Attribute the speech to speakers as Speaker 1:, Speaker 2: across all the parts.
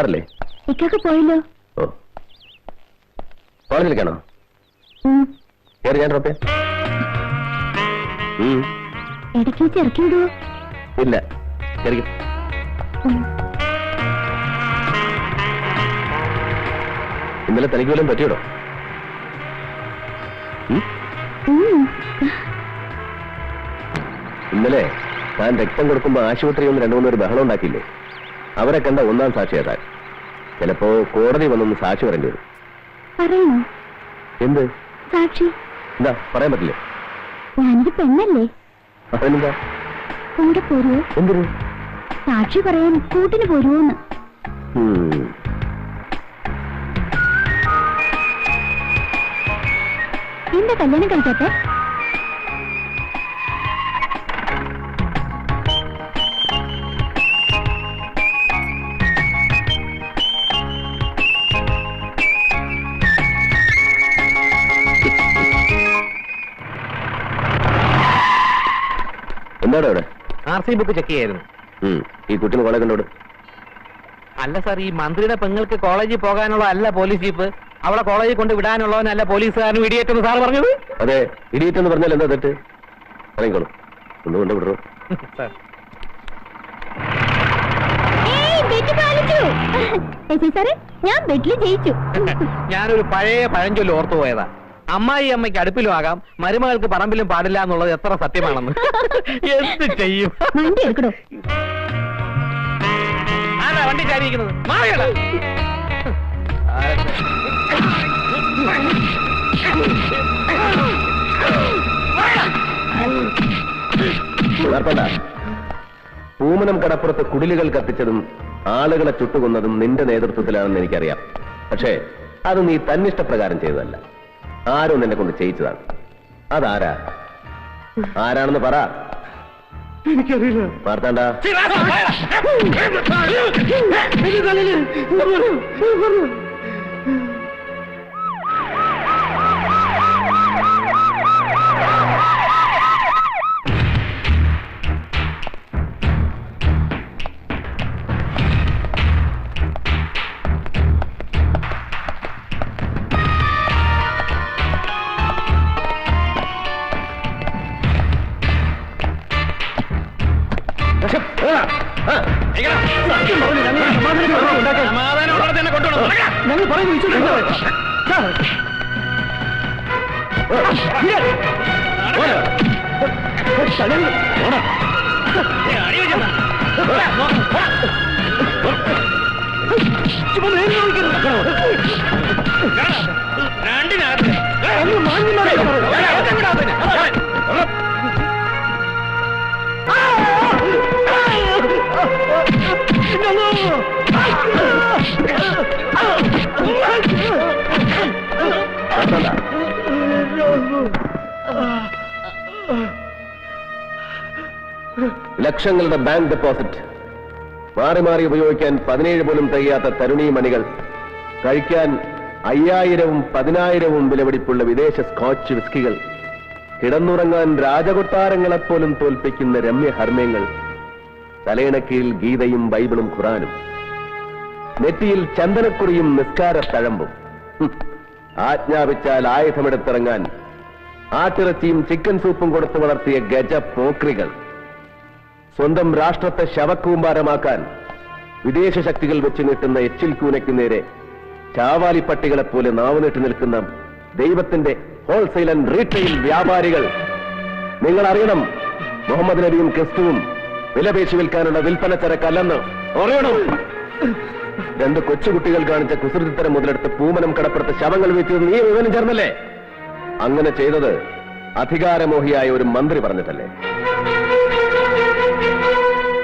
Speaker 1: സാറില്ലേ
Speaker 2: ഇക്കൊക്കെ പോയല്ലോ.
Speaker 1: ഓ. കോളേജിലേക്കാണോ
Speaker 2: ഉം.
Speaker 1: കയറി ഞാൻ ഡ്രോപ്പ് ചെയ്യാം ഉം,
Speaker 2: ഇടയ്ക്ക് വെച്ച് ഇറക്കി വിടുവോ?
Speaker 1: ഇല്ല. കയറി. ഇന്നലെ തനിക്ക് വല്ലതും പറ്റിയടോ. ഇന്നലെ താൻ രക്തം കൊടുക്കുമ്പോ ആശുപത്രിയിൽ നിന്ന് രണ്ടു മൂന്ന് പേര് ബഹളം ഉണ്ടാക്കിയില്ലേ? അവരെ കണ്ട ഒന്നാം സാക്ഷിയാ താൻ. ചിലപ്പോ കോടതി വന്നൊന്ന് സാക്ഷി പറയേണ്ടി വരും.
Speaker 2: പറയണോ
Speaker 1: എന്ത്?
Speaker 2: സാക്ഷി?
Speaker 1: എന്താ പറയാൻ പറ്റില്ല?
Speaker 2: ഞാനൊരു പെണ്ണല്ലേ?
Speaker 1: അതിനെന്താ
Speaker 2: കൂടെ പോരുവോ?
Speaker 1: എന്തിനു?
Speaker 2: സാക്ഷി പറയാൻ കൂട്ടിന് പോരുവോന്ന്. എന്റെ കല്യാണം കഴിക്കാത്തെ?
Speaker 3: ആർ സി ബുക്ക് ചെക്ക് ചെയ്യായിരുന്നു
Speaker 1: ഈ കുട്ടിനെ കോളേജ് കണ്ടോട്.
Speaker 3: അല്ല സാർ ഈ മന്ത്രിയുടെ പെങ്ങൾക്ക് കോളേജിൽ പോകാനുള്ള അല്ല പോലീസ് ജീപ്പ്. അവളെ കോളേജിൽ കൊണ്ട് വിടാനുള്ളവനല്ല പോലീസുകാരനും ഇടിയേറ്റെന്ന് സാർ പറഞ്ഞത്.
Speaker 1: അതെ ഇടിയേറ്റ് എന്ന് പറഞ്ഞാൽ എന്താ തെറ്റ്? ഇറങ്ങിക്കോളൂ ഒന്ന് കൊണ്ട് വിടറോ.
Speaker 2: ഞാൻ ബെറ്റിൽ ജയിച്ചു.
Speaker 3: ഞാനൊരു പഴയ പഴഞ്ചൊല്ലി ഓർത്തു പോയതാ അമ്മായി അമ്മയ്ക്ക് അടുപ്പിലും ആകാം മരുമകൾക്ക് പറമ്പിലും പാടില്ല എന്നുള്ളത് എത്ര സത്യമാണെന്ന്. എന്ത് ചെയ്യും?
Speaker 2: വണ്ടി എടുക്കണോ?
Speaker 3: ആരാ വണ്ടി ചാരിയിരിക്കുന്നത്? മാറിയടാ
Speaker 1: ഉണർത്തണ്ട പൂമനം കടപ്പുറത്ത് കുടിലുകൾ കത്തിച്ചതും ആളുകളെ ചുട്ടുകൊന്നതും നിന്റെ നേതൃത്വത്തിലാണെന്ന് എനിക്കറിയാം. പക്ഷേ അത് നീ തന്നിഷ്ടപ്രകാരം ചെയ്തതല്ല. ആരോ നിന്നെ കൊണ്ട് ചെയ്യിച്ചതാണ് അതാരാ ആരാണെന്ന് പറ
Speaker 3: എനിക്കറിയില്ല
Speaker 1: മാർത്താണ്ട
Speaker 3: ഞങ്ങൾ പറയുന്നു
Speaker 1: മാർത്താണ്ട ലക്ഷങ്ങളുടെ ബാങ്ക് ഡെപ്പോസിറ്റ് മാറി മാറി ഉപയോഗിക്കാൻ പതിനേഴ് പോലും തികയാത്ത തരുണീ മണികൾ കഴിക്കാൻ അയ്യായിരവും പതിനായിരവും വിലപിടിപ്പുള്ള വിദേശ സ്കോച്ച് വിസ്കികൾ കിടന്നുറങ്ങാൻ രാജകൊട്ടാരങ്ങളെപ്പോലും തോൽപ്പിക്കുന്ന രമ്യ ഹർമ്മ്യങ്ങൾ തലയിണക്കീഴിൽ ഗീതയും ബൈബിളും ഖുറാനും. നെറ്റിയിൽ ചന്ദനക്കുറിയും നിസ്കാര തഴമ്പും. ആജ്ഞാപിച്ചാൽ ആയുധമെടുത്തിറങ്ങാൻ. ആട്ടിറച്ചിയും ചിക്കൻ സൂപ്പും കൊടുത്തു വളർത്തിയ ഗജ പോക്രികൾ. സ്വന്തം രാഷ്ട്രത്തെ ശവക്കൂമ്പാരമാക്കാൻ വിദേശ ശക്തികൾ വെച്ച് നീട്ടുന്ന എച്ചിൽ കൂനയ്ക്ക് നേരെ ചാവാലിപ്പട്ടികളെ പോലെ നാവുനീട്ടി നിൽക്കുന്ന ദൈവത്തിന്റെ ഹോൾസെയിൽ ആൻഡ് റീറ്റെയിൽ വ്യാപാരികൾ. നിങ്ങൾ അറിയണം മുഹമ്മദ് നബിയും ക്രിസ്തുവും വിലപേശി വിൽക്കാനുള്ള വിൽപ്പന ചരക്കല്ലെന്ന്. അറിയണം. രണ്ട് കൊച്ചുകുട്ടികൾ കാണിച്ച കുസൃതിത്തരം മുതലെടുത്ത് പൂമനം കടപ്പുറത്ത് ശവങ്ങൾ വീഴ്ത്തിയത് നീ വിവരം ചേർന്നല്ലേ? അങ്ങനെ ചെയ്തത് അധികാരമോഹിയായ ഒരു മന്ത്രി പറഞ്ഞിട്ടല്ലേ?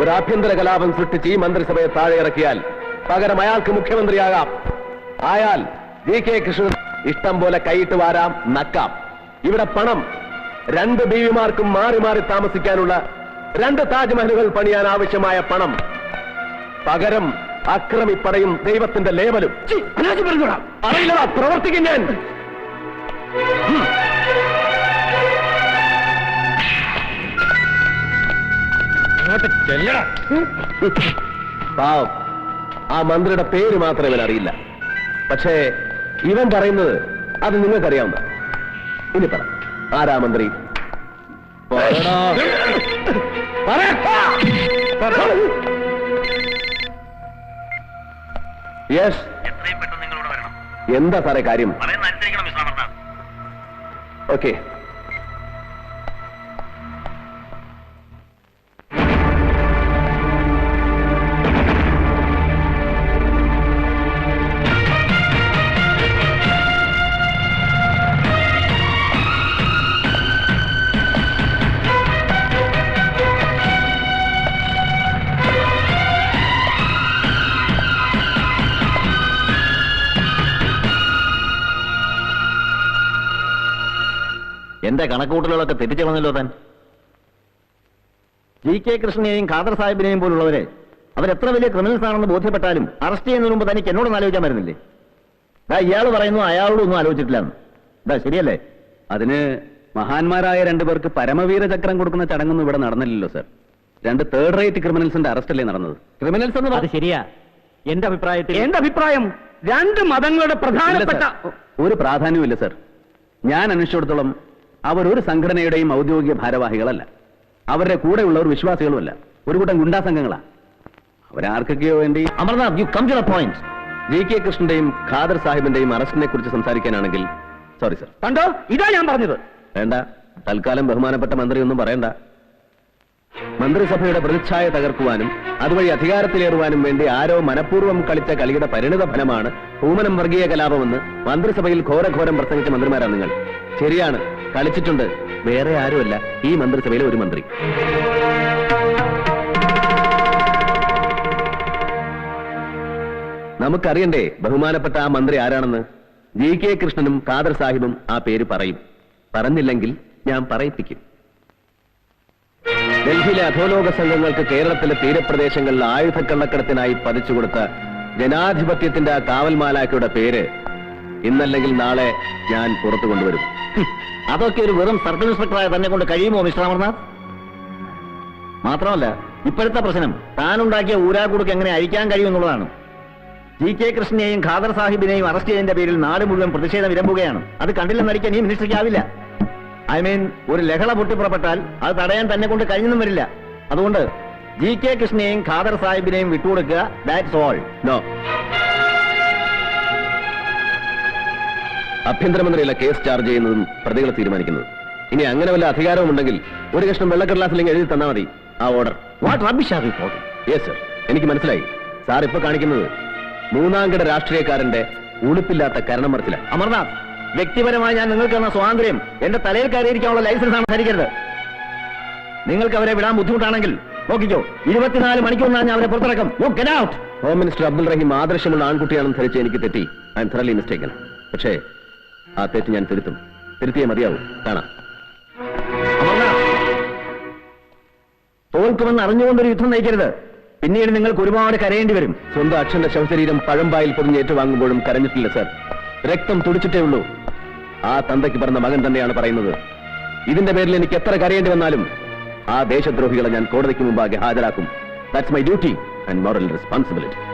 Speaker 1: ഒരു ആഭ്യന്തര കലാപം സൃഷ്ടിച്ച് ഈ മന്ത്രിസഭയെ താഴെ ഇറക്കിയാൽ പകരം അയാൾക്ക് മുഖ്യമന്ത്രിയാകാം. ആയാൽ ജി കെ കൃഷ്ണൻ ഇഷ്ടം പോലെ കൈയിട്ട് വാരാം നക്കാം. ഇവിടെ പണം രണ്ട് ബീവിമാർക്കും മാറി മാറി താമസിക്കാനുള്ള രണ്ട് താജ്മഹലുകൾ പണിയാൻ ആവശ്യമായ പണം. പകരം അക്രമിപ്പടയും ദൈവത്തിന്റെ ലേവലും. അറിയില്ലടാ പ്രവർത്തിക്കും ഞാൻ. പാവം. ആ മന്ത്രിയുടെ പേര് മാത്രമേ ഇവൻ അറിയില്ല. പക്ഷേ ഇവൻ പറയുന്നത് അത് നിങ്ങൾക്കറിയാവുന്ന. ഇനി പറ. ആരാ മന്ത്രി. യെസ് എന്താ സാറേ കാര്യം? ഓക്കെ
Speaker 4: എന്റെ കണക്കൂട്ടലുകളൊക്കെ തെറ്റിച്ചു കളഞ്ഞല്ലോ താൻ. ജി കെ കൃഷ്ണനെയും ഖാദർ സാഹിബിനെയും പോലുള്ളവരെ അവരെത്ര വലിയ ക്രിമിനൽസ് ആണെന്ന് ബോധ്യപ്പെട്ടാലും അറസ്റ്റ് ചെയ്യുന്നതിന് മുമ്പ് തനിക്ക് എന്നോടൊന്നും ആലോചിക്കാൻ വരുന്നില്ലേ? ദാ ഇയാൾ പറയുന്നു അയാളോടൊന്നും ആലോചിച്ചിട്ടില്ലെന്ന്. ഇതാ ശരിയല്ലേ?
Speaker 3: അതിന് മഹാന്മാരായ രണ്ടുപേർക്ക് പരമവീര ചക്രം കൊടുക്കുന്ന ചടങ്ങൊന്നും ഇവിടെ നടന്നില്ലല്ലോ സർ രണ്ട് തേർഡ് റേറ്റ് ക്രിമിനൽസിന്റെ അറസ്റ്റ് അല്ലേ നടന്നത്?
Speaker 4: ക്രിമിനൽസ് എന്ന്
Speaker 3: അത് ശരിയാ.
Speaker 4: എന്റെ അഭിപ്രായത്തിൽ
Speaker 3: എന്റെ അഭിപ്രായം രണ്ട് മതങ്ങളുടെ പ്രധാനപ്പെട്ട ഒരു പ്രാധാന്യമില്ല സർ ഞാൻ അന്വേഷിച്ചിടത്തോളം അവർ ഒരു സംഘടനയുടെയും ഔദ്യോഗിക ഭാരവാഹികളല്ല. അവരുടെ കൂടെയുള്ളവർ വിശ്വാസികളുമല്ല. ഒരു കൂട്ടം ഗുണ്ടാ സംഘങ്ങളാ. അവരാർക്കൊക്കെയോ വേണ്ടി?
Speaker 4: Amarnath you come to the point
Speaker 1: G K കൃഷ്ണന്റെയും Khader സാഹിബിന്റെയും അറസ്റ്റിനെ കുറിച്ച് സംസാരിക്കാനാണെങ്കിൽ സോറി സർ
Speaker 3: കണ്ടോ? ഇതാ ഞാൻ പറഞ്ഞത്.
Speaker 1: വേണ്ട. തൽക്കാലം ബഹുമാനപ്പെട്ട മന്ത്രി ഒന്നും പറയണ്ട. മന്ത്രിസഭയുടെ പ്രതിച്ഛായ തകർക്കുവാനും അതുവഴി അധികാരത്തിലേറുവാനും വേണ്ടി ആരോ മനഃപൂർവം കളിച്ച കളിയുടെ പരിണിത ഫലമാണ് ഭൂമനം വർഗീയ കലാപമെന്ന് മന്ത്രിസഭയിൽ ഘോരഘോരം പ്രസംഗിച്ച മന്ത്രിമാരാണ് നിങ്ങൾ. ശരിയാണ്. കളിച്ചിട്ടുണ്ട്. വേറെ ആരുമല്ല. ഈ മന്ത്രിസഭയിലെ ഒരു മന്ത്രി. നമുക്കറിയണ്ടേ ബഹുമാനപ്പെട്ട ആ മന്ത്രി ആരാണെന്ന്? ജി കെ കൃഷ്ണനും ഖാദർ സാഹിബും ആ പേര് പറയും. പറഞ്ഞില്ലെങ്കിൽ ഞാൻ പറയിപ്പിക്കും. ഡൽഹിയിലെ അധോലോക സംഘങ്ങൾക്ക് കേരളത്തിലെ തീരപ്രദേശങ്ങളിൽ ആയുധക്കള്ളക്കടത്തിനായി പതിച്ചു കൊടുത്ത ജനാധിപത്യത്തിന്റെ ആ കാവൽമാലാക്കിയുടെ പേര് ഇന്നല്ലെങ്കിൽ നാളെ ഞാൻ പുറത്തു കൊണ്ടുവരും.
Speaker 4: അതൊക്കെ ഒരു വെറും സർക്കിൾ ഇൻസ്പെക്ടറായ തന്നെ കൊണ്ട് കഴിയുമോ മിസ്റ്റർ അമർനാഥ്? മാത്രമല്ല ഇപ്പോഴത്തെ പ്രശ്നം താനുണ്ടാക്കിയ ഊരാക്കുടുക്ക് എങ്ങനെ അഴിക്കാൻ കഴിയുമെന്നുള്ളതാണ്. ജി കെ കൃഷ്ണനെയും ഖാദർ സാഹിബിനെയും അറസ്റ്റ് ചെയ്തതിന്റെ പേരിൽ നാട് മുഴുവൻ പ്രതിഷേധം ഇരമ്പുകയാണ് അത് കണ്ടില്ലെന്ന് ഈ മിനിസ്റ്ററിക്കാവില്ല ഐ മീൻ ഒരു ലഹള പൊട്ടിപ്പുറപ്പെട്ടാൽ അത് തടയാൻ തന്നെ കൊണ്ട് കഴിഞ്ഞെന്നും വരില്ല. അതുകൊണ്ട് ജി കെ കൃഷ്ണനെയും ഖാദർ സാഹിബിനെയും വിട്ടുകൊടുക്കുക ദാറ്റ്സ് ഓൾ
Speaker 1: നോ ആഭ്യന്തരമന്ത്രിയല്ല കേസ് ചാർജ് ചെയ്യുന്നതും പ്രതികളെ തീരുമാനിക്കുന്നത്. ഇനി അങ്ങനെ വല്ല അധികാരവും ഉണ്ടെങ്കിൽ ഒരു കഷ്ണം വെള്ളക്കടലാസിലെങ്കിൽ എഴുതി തന്നാൽ മതി. ആ order
Speaker 4: what are report
Speaker 1: yes sir എനിക്ക് മനസ്സിലായി. സാർ ഇപ്പൊ കാണിക്കുന്നത് മൂന്നാംകിട രാഷ്ട്രീയക്കാരന്റെ ഉളുപ്പില്ലാത്ത കരണം മറച്ചിലാണ്
Speaker 4: അമർനാഥ് വ്യക്തിപരമായി ഞാൻ നിങ്ങൾക്ക് തന്ന സ്വാതന്ത്ര്യം എന്റെ തലയിൽ കയറിയിരിക്കാനുള്ള ലൈസൻസ് ആണ് നിങ്ങൾക്ക് അവരെ വിടാൻ ബുദ്ധിമുട്ടാണെങ്കിൽ നോക്കിക്കോ ഇരുപത്തിനാല് മണിക്കൂറിനാണ് ഞാൻ അവരെ പുറത്തിറക്കും.
Speaker 1: ഹോം മിനിസ്റ്റർ അബ്ദുൾ റഹീം ആദർശമുള്ള ആൺകുട്ടിയാണെന്ന് ധരിച്ച് എനിക്ക് തെറ്റി. ഐ എം മിസ്റ്റേക്കൻ പക്ഷേ ആ തെറ്റ് ഞാൻ തിരുത്തും. തിരുത്തിയേ മതിയാവും. കാണാം.
Speaker 4: തോൽക്കുമെന്ന് അറിഞ്ഞുകൊണ്ടൊരു യുദ്ധം നയിക്കരുത്. പിന്നീട് നിങ്ങൾക്ക് ഒരുപാട് കരയേണ്ടി വരും.
Speaker 1: സ്വന്തം അച്ഛന്റെ ശവശരീരം പഴമ്പായിൽ പൊതിഞ്ഞ് ഏറ്റുവാങ്ങുമ്പോഴും കരഞ്ഞിട്ടില്ല സർ. രക്തം തുടിച്ചിട്ടേ ഉള്ളൂ. ആ തന്തയ്ക്ക് പറഞ്ഞ മകൻ തന്നെയാണ് പറയുന്നത്. ഇതിന്റെ പേരിൽ എനിക്ക് എത്ര കരയേണ്ടി വന്നാലും ആ ദേശദ്രോഹികളെ ഞാൻ കോടതിക്ക് മുമ്പാകെ ഹാജരാക്കും. That's my duty and moral responsibility